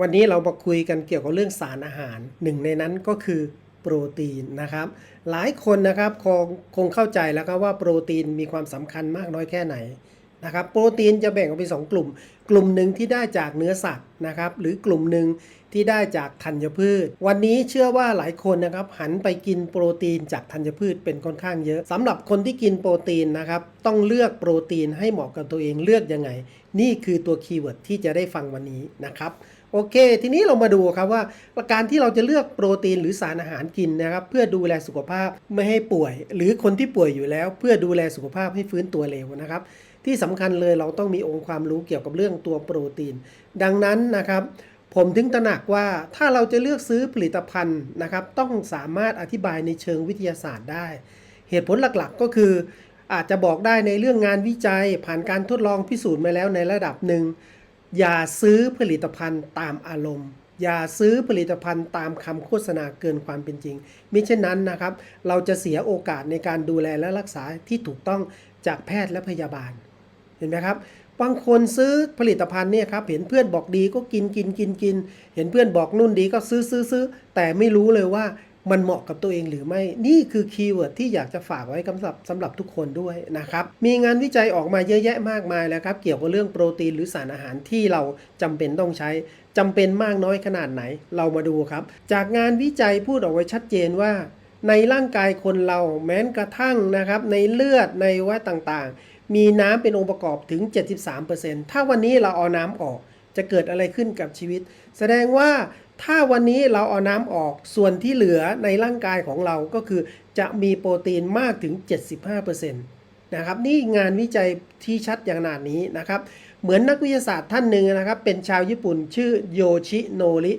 วันนี้เรามาคุยกันเกี่ยวกับเรื่องสารอาหาร หนึ่งในนั้นก็คือโปรตีนนะครับ หลายคนนะครับคงคงเข้าใจแล้วครับว่าโปรตีนมีความสำคัญมากน้อยแค่ไหนนะครับโปรตีนจะแบ่งออกเป็นสองกลุ่ม กลุ่มหนึ่งที่ได้จากเนื้อสัตว์นะครับ หรือกลุ่มหนึ่งที่ได้จากธัญพืช วันนี้เชื่อว่าหลายคนนะครับหันไปกินโปรตีนจากธัญพืชเป็นค่อนข้างเยอะสำหรับคนที่กินโปรตีนนะครับ ต้องเลือกโปรตีนให้เหมาะกับตัวเองเลือกยังไง นี่คือตัวคีย์เวิร์ดที่จะได้ฟังวันนี้นะครับ โอเค ทีนี้เรามาดูครับว่าการที่เราจะเลือกโปรตีนหรือสารอาหารกินนะครับ เพื่อดูแลสุขภาพไม่ให้ป่วย หรือคนที่ป่วยอยู่แล้ว เพื่อดูแลสุขภาพให้ฟื้นตัวเร็วนะครับ ที่สำคัญเลยเราต้องมีองค์ความรู้เกี่ยวกับเรื่องตัวโปรตีน ดังนั้นนะครับ ผมถึงตระหนักว่าถ้าเราจะเลือกซื้อผลิตภัณฑ์นะครับ ต้องสามารถอธิบายในเชิงวิทยาศาสตร์ได้ เหตุผลหลักๆก็คือ อาจจะบอกได้ในเรื่องงานวิจัย ผ่านการทดลองพิสูจน์มาแล้วในระดับหนึ่ง อย่าซื้อผลิตภัณฑ์ตามอารมณ์ อย่าซื้อผลิตภัณฑ์ตามคำโฆษณาเกินความเป็นจริงมิเช่นนั้นนะครับ เราจะเสียโอกาสในการดูแลและรักษาที่ถูกต้องจากแพทย์และพยาบาล เห็นไหมครับบางคนซื้อผลิตภัณฑ์เนี่ยครับเห็นเพื่อนบอกดีก็กินกินกินกิน เห็นเพื่อนบอกนู่นดีก็ซื้อซื้อซื้อแต่ไม่รู้เลยว่า มันเหมาะกับตัวเองหรือไม่ นี่คือคีย์เวิร์ดที่อยากจะฝากไว้สำหรับสำหรับทุกคนด้วยนะครับ มีงานวิจัยออกมาเยอะแยะมากมายแล้วครับ เกี่ยวกับเรื่องโปรตีนหรือสารอาหารที่เราจำเป็นต้องใช้จำเป็นมากน้อยขนาดไหน เรามาดูครับ จากงานวิจัยพูดออกไว้ชัดเจนว่า ในร่างกายคนเราแม้กระทั่งนะครับ ในเลือดในวัดต่างๆ มีน้ำเป็นองค์ประกอบถึง 73%ถ้าวันนี้เราเอาน้ำออกจะเกิดอะไรขึ้นกับชีวิต แสดงว่า ถ้าวันนี้เราเอาน้ำออกส่วนที่เหลือในร่างกายของเราก็คือจะมีโปรตีนมากถึง 75%นะครับนี่งานวิจัยที่ชัดอย่างนาดนี้นะครับ เหมือนนักวิทยาศาสตร์ท่านหนึ่งนะครับ เป็นชาวญี่ปุ่นชื่อโยชิโนริ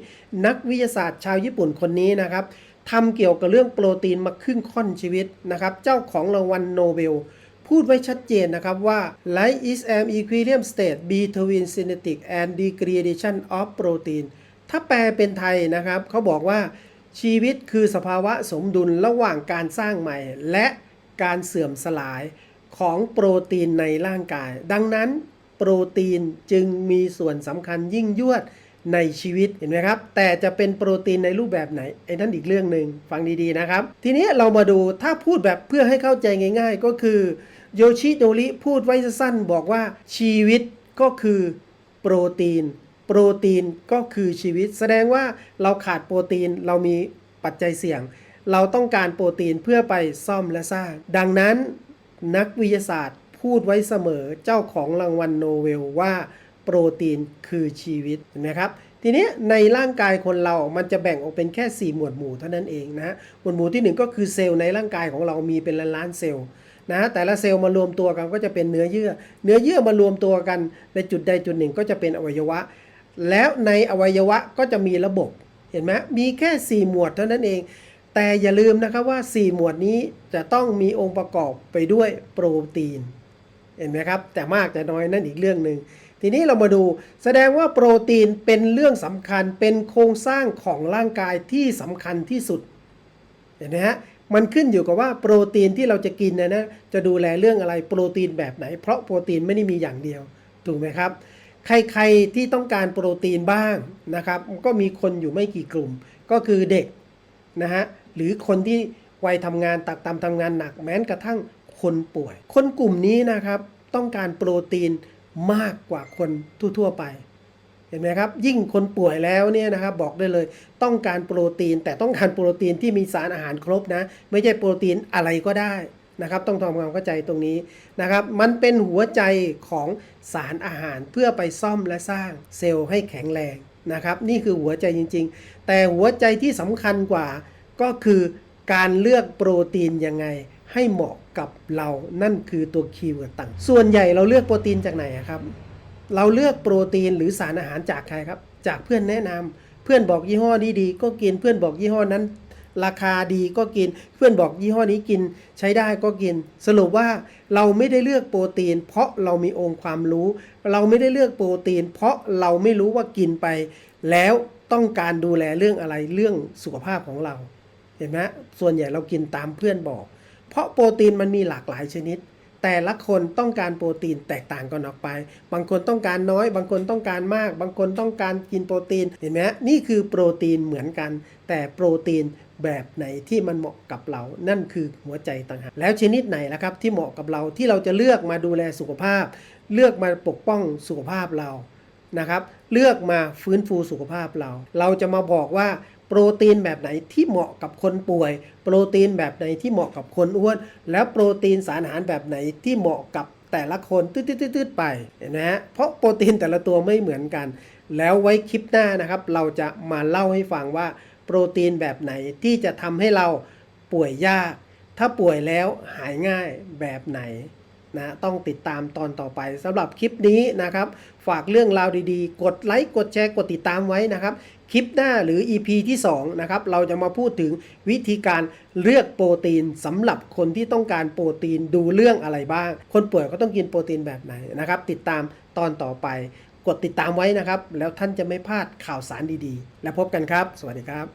นักวิทยาศาสตร์ชาวญี่ปุ่นคนนี้นะครับทำเกี่ยวกับเรื่องโปรตีนมาครึ่งค่อนชีวิตนะครับ เจ้าของรางวัลโนเบล พูดไว้ชัดเจนนะครับว่า life is an equilibrium state between synthetic and degradation of protein ถ้าแปลเป็นไทยนะครับเขาบอกว่าชีวิตคือสภาวะสมดุลระหว่างการสร้างใหม่ และการเสื่อมสลายของโปรตีนในร่างกาย ดังนั้นโปรตีนจึงมีส่วนสำคัญยิ่งยวดในชีวิตเห็นไหมครับ แต่จะเป็นโปรตีนในรูปแบบไหนไอ้นั่นอีกเรื่องหนึ่งฟังดีๆนะครับ ทีนี้เรามาดูถ้าพูดแบบเพื่อให้เข้าใจง่าย ๆ ก็คือโยชิโดริพูดไว้สั้นๆบอกว่าชีวิตก็คือโปรตีน โปรตีนก็คือชีวิต แสดงว่าเราขาดโปรตีนเรามีปัจจัยเสี่ยง เราต้องการโปรตีนเพื่อไปซ่อมและสร้าง ดังนั้นนักวิทยาศาสตร์พูดไว้เสมอเจ้าของรางวัลโนเบลว่าโปรตีนคือชีวิตเห็นไหมครับทีนี้ในร่างกายคนเรา มันจะแบ่งออกเป็นแค่ 4 หมวดหมู่เท่านั้นเองนะฮะหมวดหมู่ที่ 1 ก็คือเซลล์ในร่างกายของเรามีเป็นล้านล้านๆเซลล์นะฮะแต่ละเซลล์มารวมตัวกันก็จะเป็นเนื้อเยื่อ เนื้อเยื่อมารวมตัวกันในจุดใดจุดหนึ่งก็จะเป็นอวัยวะ แล้วในอวัยวะก็จะมีระบบ เห็นไหมมีแค่ 4 หมวดเท่านั้นเอง แต่อย่าลืมนะครับว่า 4 หมวดนี้จะต้องมีองค์ประกอบไปด้วยโปรตีน เห็นไหมครับ แต่มากแต่น้อยนั่นอีกเรื่องหนึ่งทีนี้เรามาดูแสดงว่าโปรตีนเป็นเรื่องสำคัญเป็นโครงสร้างของร่างกายที่สำคัญที่สุดเห็นไหมฮะมันขึ้นอยู่กับว่าโปรตีนที่เราจะกินนะนะจะดูแลเรื่องอะไรโปรตีนแบบไหน เพราะโปรตีนไม่ได้มีอย่างเดียวถูกไหมครับ ใครๆที่ต้องการโปรตีนบ้างนะครับ ก็มีคนอยู่ไม่กี่กลุ่ม ก็คือเด็กนะฮะหรือคนที่วัยทำงานตักตามทำงานหนักแม้กระทั่งคนป่วย คนกลุ่มนี้นะครับต้องการโปรตีนมากกว่าคนทั่วๆไปเห็นไหมครับยิ่งคนป่วยแล้วเนี่ยนะครับบอกได้เลยต้องการโปรตีน แต่ต้องการโปรตีนที่มีสารอาหารครบนะ ไม่ใช่โปรตีนอะไรก็ได้ นะครับต้องทำความเข้าใจตรงนี้นะครับ มันเป็นหัวใจของสารอาหารเพื่อไปซ่อมและสร้างเซลล์ให้แข็งแรงนะครับ นี่คือหัวใจจริง ๆ แต่หัวใจที่สำคัญกว่าก็คือการเลือกโปรตีนยังไงให้เหมาะกับเรานั่นคือตัวคีย์เวิร์ดต่าง ส่วนใหญ่เราเลือกโปรตีนจากไหนครับ เราเลือกโปรตีนหรือสารอาหารจากใครครับ จากเพื่อนแนะนำเพื่อนบอกยี่ห้อนี้ดีก็กิน เพื่อนบอกยี่ห้อนั้น ราคาดีก็กิน เพื่อนบอกยี่ห้อนี้กินใช้ได้ก็กิน สรุปว่าเราไม่ได้เลือกโปรตีน เพราะเรามีองค์ความรู้ เราไม่ได้เลือกโปรตีน เพราะเราไม่รู้ว่ากินไป แล้วต้องการดูแลเรื่องอะไรเรื่องสุขภาพของเรา เห็นไหมส่วนใหญ่เรากินตามเพื่อนบอก เพราะโปรตีนมันมีหลากหลายชนิดแต่ละคนต้องการโปรตีนแตกต่างกันออกไป บางคนต้องการน้อย บางคนต้องการมาก บางคนต้องการกินโปรตีน เห็นไหมนี่คือโปรตีนเหมือนกัน แต่โปรตีน แบบไหนที่มันเหมาะกับเรา นั่นคือหัวใจต่างหากแล้วชนิดไหนล่ะครับที่เหมาะกับเราที่เราจะเลือกมาดูแลสุขภาพ เลือกมาปกป้องสุขภาพเรานะครับ เลือกมาฟื้นฟูสุขภาพเรา เราจะมาบอกว่าโปรตีนแบบไหนที่เหมาะกับคนป่วย โปรตีนแบบไหนที่เหมาะกับคนอ้วน แล้วโปรตีนสารอาหารแบบไหนที่เหมาะกับแต่ละคนตืดๆๆไปนไหมฮะเพราะโปรตีนแต่ละตัวไม่เหมือนกัน แล้วไว้คลิปหน้านะครับ เราจะมาเล่าให้ฟังว่า โปรตีนแบบไหนที่จะทำให้เราป่วยยาก ถ้าป่วยแล้วหายง่ายแบบไหนนะต้องติดตามตอนต่อไปสำหรับคลิปนี้นะครับ ฝากเรื่องราวดีๆ กดไลค์กดแชร์กดติดตามไว้นะครับ คลิปหน้าหรือ EP ที่2นะครับเราจะมาพูดถึงวิธีการเลือกโปรตีนสำหรับคนที่ต้องการโปรตีนดูเรื่องอะไรบ้าง คนป่วยก็ต้องกินโปรตีนแบบไหนนะครับ ติดตามตอนต่อไป กดติดตามไว้นะครับ แล้วท่านจะไม่พลาดข่าวสารดีๆ แล้วพบกันครับ สวัสดีครับ